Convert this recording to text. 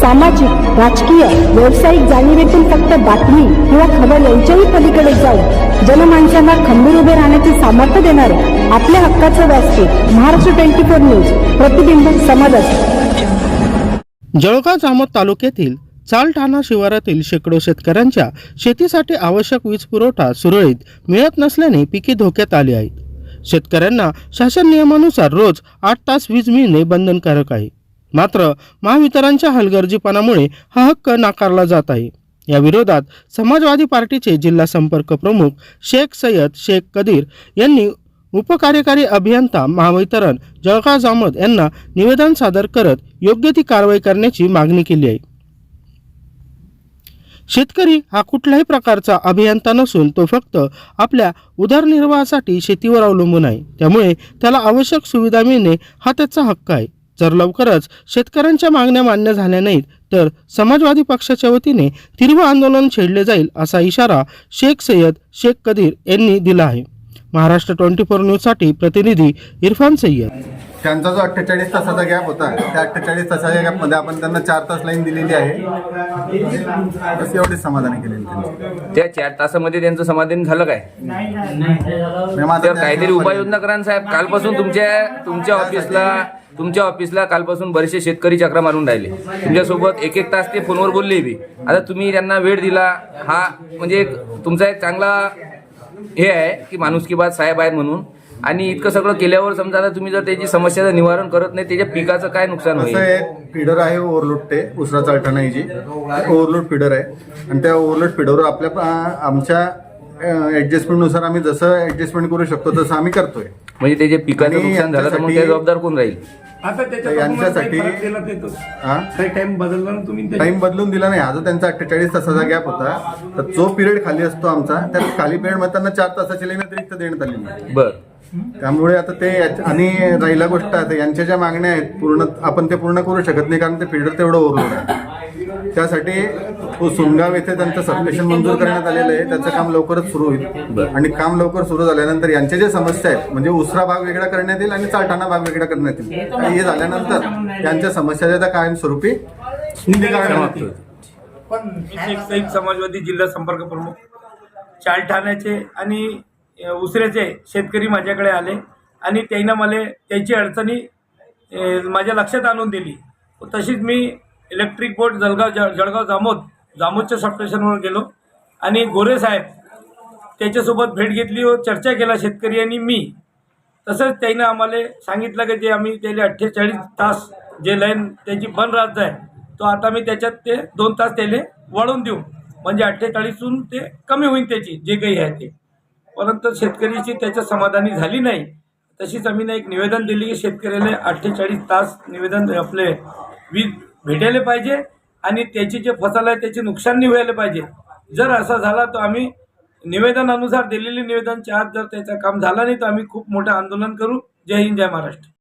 सामाजिक राजकीय व्यावसायिक जाणीवेतून फक्त बातमी किंवा खबर यांच्याही पलीकडे जाऊन जनमानसांना खंबीर उभे राहण्याचे सामर्थ्य देणारे आपल्या हक्काचं व्यासपीठ महाराष्ट्र ट्वेंटी फोर न्यूज प्रतिबिंब समाजात जळगाव जामोद तालुक्यातील चालठाणा शिवारातील शेकडो शेतकऱ्यांच्या शेतीसाठी आवश्यक वीज पुरवठा सुरळीत मिळत नसल्याने पिके धोक्यात आली आहेत. शेतकऱ्यांना शासन नियमानुसार रोज आठ तास वीज मिळणे बंधनकारक आहे. मात्र महावितरणच्या हलगर्जीपणामुळे हा हक्क नाकारला जात आहे. या विरोधात समाजवादी पार्टीचे जिल्हा संपर्क प्रमुख शेख सय्यद शेख कदीर यांनी उपकार्यकारी अभियंता महावितरण जळगाव जामोद यांना निवेदन सादर करत योग्य ती कारवाई करण्याची मागणी केली आहे. शेतकरी हा कुठल्याही प्रकारचा अभियंता नसून तो फक्त आपल्या उदरनिर्वाहासाठी शेतीवर अवलंबून आहे. त्यामुळे त्याला आवश्यक सुविधा मिळणे हा त्याचा हक्क आहे. जर लवकरच शेतकऱ्यांच्या मागण्या मान्य झाल्या नाहीत तर समाजवादी पक्षाच्या वतीने तीव्र आंदोलन छेडले जाईल असा इशारा शेख सय्यद शेख कदीर यांनी दिला आहे. महाराष्ट्र ट्वेंटी फोर न्यूजसाठी प्रतिनिधी इरफान सय्यद. त्यांचा जो अठ्ठेचाळीस तासाचा गॅप होता त्या अठ्ठेचाळीस तासाच्या गॅपमध्ये आपण त्यांना चार तास लाईन दिलेली आहे. बस एवढीच समाधानी केलेली त्यांची त्या चार तासामध्ये त्यांचं समाधान झालं काय? माझं तर त्या- काहीतरी उपाययोजना करा ना साहेब. कालपासून तुमच्या तुमच्या ऑफिसला तुमच्या ऑफिसला कालपासून बरेचसे शेतकरी चक्र मारून राहिले. तुमच्यासोबत एक एक तास ते फोनवर बोलले बी. आता तुम्ही त्यांना वेळ दिला. हा म्हणजे एक तुमचा एक चांगला हे आहे की माणूस की बात साहेब आहेत म्हणून. आणि इतकं सगळं केल्यावर समजा आता तुम्ही जर त्याची समस्याचं निवारण करत नाही त्याच्या पिकाचं काय नुकसान असं एक फिडर आहे ओव्हरलोड ते उसरा चालठाणा जी ओव्हरलोड फिडर आहे. आणि त्या ओव्हरलोड फिडरवर आपल्या आ- आमच्या ऍडजस्टमेंटनुसार आम्ही जसं ऍडजस्टमेंट करू शकतो तसं आम्ही करतोय. म्हणजे त्याच्या पिकाचं आणि नुकसान झालं तर मग यांच्यासाठी- त्या जबाबदार कोण राहील? आता त्याच्या यांच्यासाठी- हा? टाइम बदलला ना तुम्ही त्याच्यात. टाइम बदलून दिला नाही. हा जो त्यांचा अठ्ठेचाळीस तासाचा गॅप होता तर जो पिरियड खाली असतो आमचा त्या खाली पिरियडमध्ये त्यांना चार तासाची लाईन अतिरिक्त देण्यात आलेली आहे बर. त्यामुळे आता ते आणि राहिला गोष्ट आता यांच्या ज्या मागण्या आहेत पूर्ण आपण ते पूर्ण करू शकत नाही कारण ते फिडर तेवढं ओव्हरलोड आहे. त्यासाठी तो सुनगाव येथे त्यांचं सबस्टेशन मंजूर करण्यात आलेलं आहे. त्याचं काम लवकरच सुरू होईल. आणि काम लवकर सुरू झाल्यानंतर यांच्या ज्या समस्या आहेत म्हणजे उसरा भाग वेगळा करण्यात येईल आणि चालठाणा भाग वेगळा करण्यात येईल. आणि हे झाल्यानंतर यांच्या समस्या ज्या त्या कायमस्वरूपी समाजवादी जिल्हा संपर्क प्रमुख चार ठाण्याचे आणि उसऱ्याचे शेतकरी माझ्याकडे आले आणि त्यांना मला त्याची अडचणी माझ्या लक्षात आणून दिली. तशीच मी इलेक्ट्रिक बोर्ड जळगाव ज जळगाव जामोद जामोदच्या सबस्टेशनवर गेलो आणि गोरे साहेब त्याच्यासोबत भेट घेतली व चर्चा केला शेतकरी आणि मी. तसंच त्यानं आम्हाला सांगितलं की जे आम्ही त्याला अठ्ठेचाळीस तास जे लाईन त्याची बंद राहत आहे तो आता मी त्याच्यात ते दोन तास त्याला वळून देऊ. म्हणजे अठ्ठेचाळीसहून ते कमी होईल त्याची जे काही आहे ते. परंतु शेतकरीची त्याच्या समाधानी झाली नाही. तशीच आम्ही ना एक निवेदन दिली की शेतकऱ्याला अठ्ठेचाळीस तास निवेदन आपले वीज भेटायला पाहिजे आणि त्याची जे फसल आहे त्याचे नुकसान व्हायला पाहिजे. जर असा झाला तर आम्ही निवेदनानुसार दिलेले निवेदनच्या आत जर त्याचं काम झालं नाही तर आम्ही खूप मोठं आंदोलन करू. जय हिंद जय महाराष्ट्र.